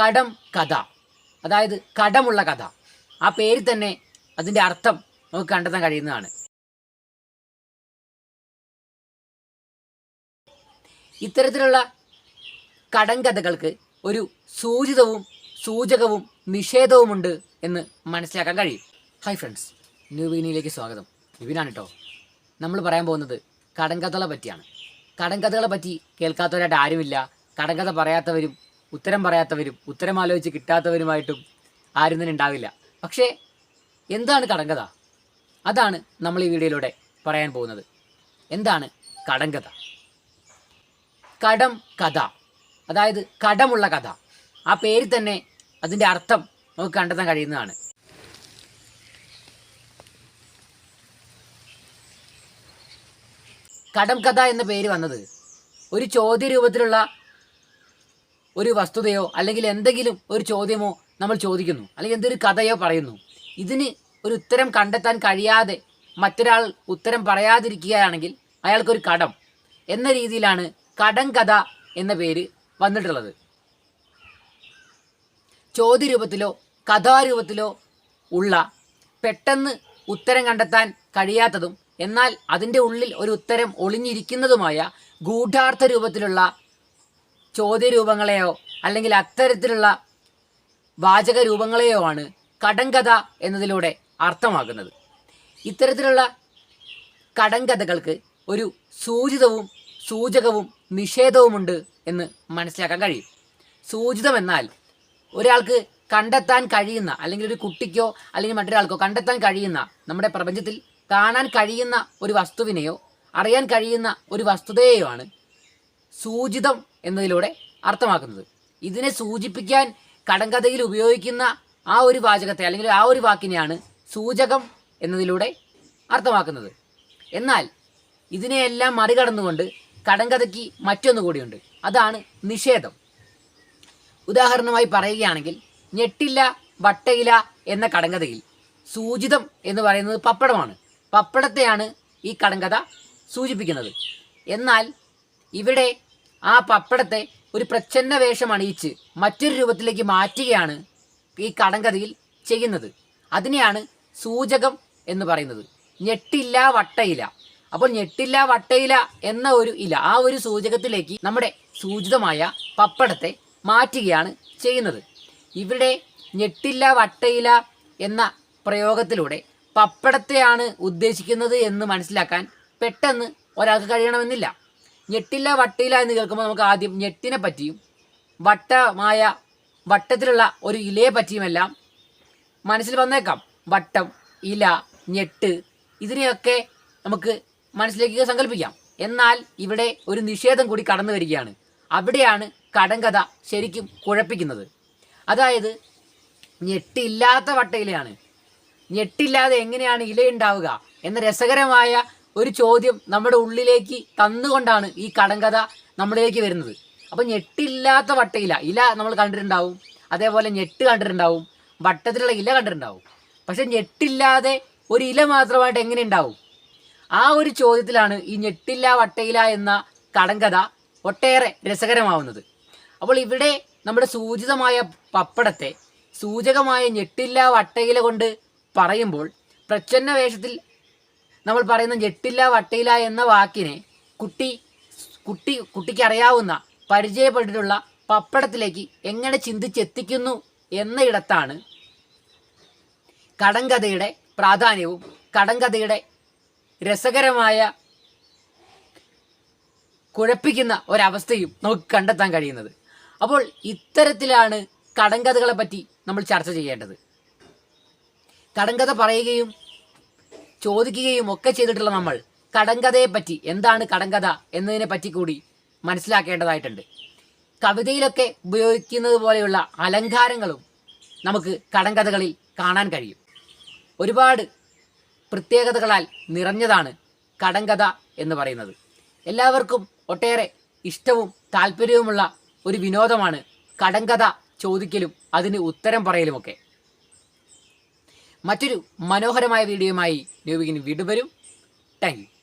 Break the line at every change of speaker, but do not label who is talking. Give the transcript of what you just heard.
കടം കഥ. അതായത് കടമുള്ള കഥ. ആ പേരിൽ തന്നെ അതിന്റെ അർത്ഥം നമുക്ക് കണ്ടെത്താൻ കഴിയുന്നതാണ്. ഇത്തരത്തിലുള്ള കടം കഥകൾക്ക് ഒരു സൂചിതവും സൂചകവും നിഷേധവുമുണ്ട് എന്ന് മനസ്സിലാക്കാൻ കഴിയും. ഹായ് ഫ്രണ്ട്സ് ന്യൂ വീനിയിലേക്ക് സ്വാഗതം. വിപിനാണ് കേട്ടോ നമ്മൾ പറയാൻ പോകുന്നത് കടങ്കഥകളെ പറ്റിയാണ്. കടങ്കഥകളെ പറ്റി കേൾക്കാത്തവരായിട്ട് ആരുമില്ല. കടങ്കഥ പറയാത്തവരും ഉത്തരം പറയാത്തവരും ഉത്തരം ആലോചിച്ച് കിട്ടാത്തവരുമായിട്ടും ആരും തന്നെ ഉണ്ടാവില്ല. പക്ഷേ എന്താണ് കടങ്കഥ? അതാണ് നമ്മൾ ഈ വീഡിയോയിലൂടെ പറയാൻ പോകുന്നത്. എന്താണ് കടങ്കഥ? കടം കഥ. അതായത് കടമുള്ള കഥ. ആ പേരിൽ തന്നെ അതിന്റെ അർത്ഥം നമുക്ക് കണ്ടെത്താൻ കഴിയുന്നതാണ്. കടം കഥ എന്ന പേര് വന്നത് ഒരു ചോദ്യ രൂപത്തിലുള്ള ഒരു വസ്തുതയോ അല്ലെങ്കിൽ എന്തെങ്കിലും ഒരു ചോദ്യമോ നമ്മൾ ചോദിക്കുന്നു. അല്ലെങ്കിൽ എന്തൊരു കഥയോ പറയുന്നു. ഇതിന് ഒരു ഉത്തരം കണ്ടെത്താൻ കഴിയാതെ മറ്റൊരാൾ ഉത്തരം പറയാതിരിക്കുകയാണെങ്കിൽ അയാൾക്കൊരു കടം എന്ന രീതിയിലാണ് കടം കഥ എന്ന പേര് വന്നിട്ടുള്ളത്. ചോദ്യരൂപത്തിലോ കഥാരൂപത്തിലോ ഉള്ള പെട്ടെന്ന് ഉത്തരം കണ്ടെത്താൻ കഴിയാത്തതും എന്നാൽ അതിന്റെ ഉള്ളിൽ ഒരു ഉത്തരം ഒളിഞ്ഞിരിക്കുന്നതുമായ ഗൂഢാർത്ഥ രൂപത്തിലുള്ള ചോദ്യരൂപങ്ങളെയോ അല്ലെങ്കിൽ അത്തരത്തിലുള്ള വാചക രൂപങ്ങളെയോ ആണ് കടങ്കഥ എന്നതിലൂടെ അർത്ഥമാക്കുന്നത്. ഇത്തരത്തിലുള്ള കടങ്കഥകൾക്ക് ഒരു സൂചിതവും സൂചകവും നിഷേധവുമുണ്ട് എന്ന് മനസ്സിലാക്കാൻ കഴിയും. സൂചിതം എന്നാൽ ഒരാൾക്ക് കണ്ടെത്താൻ കഴിയുന്ന അല്ലെങ്കിൽ ഒരു കുട്ടിക്കോ അല്ലെങ്കിൽ മറ്റൊരാൾക്കോ കണ്ടെത്താൻ കഴിയുന്ന നമ്മുടെ പ്രപഞ്ചത്തിൽ കാണാൻ കഴിയുന്ന ഒരു വസ്തുവിനെയോ അറിയാൻ കഴിയുന്ന ഒരു വസ്തുതയെയോ ആണ് സൂചിതം എന്നതിലൂടെ അർത്ഥമാക്കുന്നത്. ഇതിനെ സൂചിപ്പിക്കാൻ കടങ്കഥയിൽ ഉപയോഗിക്കുന്ന ആ ഒരു വാചകത്തെ അല്ലെങ്കിൽ ആ ഒരു വാക്കിനെയാണ് സൂചകം എന്നതിലൂടെ അർത്ഥമാക്കുന്നത്. എന്നാൽ ഇതിനെയെല്ലാം മറികടന്നുകൊണ്ട് കടങ്കഥയ്ക്ക് മറ്റൊന്നു കൂടിയുണ്ട്. അതാണ് നിഷേധം. ഉദാഹരണമായി പറയുകയാണെങ്കിൽ ഞെട്ടില്ല വട്ടയില എന്ന കടങ്കഥയിൽ സൂചിതം എന്ന് പറയുന്നത് പപ്പടമാണ്. പപ്പടത്തെയാണ് ഈ കടങ്കഥ സൂചിപ്പിക്കുന്നത്. എന്നാൽ ഇവിടെ ആ പപ്പടത്തെ ഒരു പ്രച്ഛന്ന വേഷം അണിയിച്ച് മറ്റൊരു രൂപത്തിലേക്ക് മാറ്റുകയാണ് ഈ കടങ്കഥയിൽ ചെയ്യുന്നത്. അതിനെയാണ് സൂചകം എന്ന് പറയുന്നത്. ഞെട്ടില്ല വട്ടയില. അപ്പോൾ ഞെട്ടില്ല വട്ടയില എന്ന ഒരു ഇല ആ ഒരു സൂചകത്തിലേക്ക് നമ്മുടെ സൂചിതമായ പപ്പടത്തെ മാറ്റുകയാണ് ചെയ്യുന്നത്. ഇവിടെ ഞെട്ടില്ല വട്ടയില എന്ന പ്രയോഗത്തിലൂടെ പപ്പടത്തെയാണ് ഉദ്ദേശിക്കുന്നത് എന്ന് മനസ്സിലാക്കാൻ പെട്ടെന്ന് ഒരാൾക്ക് കഴിയണമെന്നില്ല. ഞെട്ടില്ല വട്ടയില്ല എന്ന് കേൾക്കുമ്പോൾ നമുക്ക് ആദ്യം ഞെട്ടിനെ പറ്റിയും വട്ടമായ വട്ടത്തിലുള്ള ഒരു ഇലയെ പറ്റിയുമെല്ലാം മനസ്സിൽ വന്നേക്കാം. വട്ടം ഇല ഞെട്ട് ഇതിനെയൊക്കെ നമുക്ക് മനസ്സിലേക്ക് സങ്കല്പിക്കാം. എന്നാൽ ഇവിടെ ഒരു നിഷേധം കൂടി കടന്നു വരികയാണ്. അവിടെയാണ് കടങ്കഥ ശരിക്കും കുഴപ്പിക്കുന്നത്. അതായത് ഞെട്ടില്ലാത്ത വട്ടയിലയാണ്. ഞെട്ടില്ലാതെ എങ്ങനെയാണ് ഇലയുണ്ടാവുക എന്ന രസകരമായ ഒരു ചോദ്യം നമ്മുടെ ഉള്ളിലേക്ക് തന്നുകൊണ്ടാണ് ഈ കടങ്കഥ നമ്മളിലേക്ക് വരുന്നത്. അപ്പം ഞെട്ടില്ലാത്ത വട്ടയില ഇല നമ്മൾ കണ്ടിട്ടുണ്ടാവും. അതേപോലെ ഞെട്ട് കണ്ടിട്ടുണ്ടാവും. വട്ടത്തിലുള്ള ഇല കണ്ടിട്ടുണ്ടാവും. പക്ഷെ ഞെട്ടില്ലാതെ ഒരു ഇല മാത്രമായിട്ട് എങ്ങനെ ഉണ്ടാവും? ആ ഒരു ചോദ്യത്തിലാണ് ഈ ഞെട്ടില്ല വട്ടയില എന്ന കടങ്കഥ ഒട്ടേറെ രസകരമാവുന്നത്. അപ്പോൾ ഇവിടെ നമ്മുടെ സൂചിതമായ പപ്പടത്തെ സൂചകമായ ഞെട്ടില്ല വട്ടയില കൊണ്ട് പറയുമ്പോൾ പ്രച്ഛന്ന വേഷത്തിൽ നമ്മൾ പറയുന്ന ഞെട്ടില്ല വട്ടയില്ല എന്ന വാക്കിനെ കുട്ടി കുട്ടി കുട്ടിക്ക് അറിയാവുന്ന പരിചയപ്പെട്ടിട്ടുള്ള പപ്പടത്തിലേക്ക് എങ്ങനെ ചിന്തിച്ചെത്തിക്കുന്നു എന്നയിടത്താണ് കടങ്കഥയുടെ പ്രാധാന്യവും കടങ്കഥയുടെ രസകരമായ കുഴപ്പിക്കുന്ന ഒരവസ്ഥയും നമുക്ക് കണ്ടെത്താൻ കഴിയുന്നത്. അപ്പോൾ ഇത്തരത്തിലാണ് കടങ്കഥകളെ പറ്റി നമ്മൾ ചർച്ച ചെയ്യേണ്ടത്. കടങ്കഥ പറയുകയും ചോദിക്കുകയും ഒക്കെ ചെയ്തിട്ടുള്ള നമ്മൾ. കടങ്കഥയെ പറ്റി എന്താണ് കടങ്കഥ എന്നതിനെ പറ്റി കൂടി മനസ്സിലാക്കേണ്ടതായിട്ടുണ്ട്. കവിതയിലൊക്കെ ഉപയോഗിക്കുന്നത് പോലെയുള്ള അലങ്കാരങ്ങളും നമുക്ക് കടങ്കഥകളിൽ കാണാൻ കഴിയും. ഒരുപാട് പ്രത്യേകതകളാൽ നിറഞ്ഞതാണ് കടങ്കഥ എന്ന് പറയുന്നത്. എല്ലാവർക്കും ഒട്ടേറെ ഇഷ്ടവും താല്പര്യവുമുള്ള ഒരു വിനോദമാണ് കടങ്കഥ ചോദിക്കലും അതിന് ഉത്തരം പറയലുമൊക്കെ. മറ്റൊരു മനോഹരമായ വീഡിയോയുമായി ന്യൂബിഗിന് വീണ്ടും വരും. താങ്ക്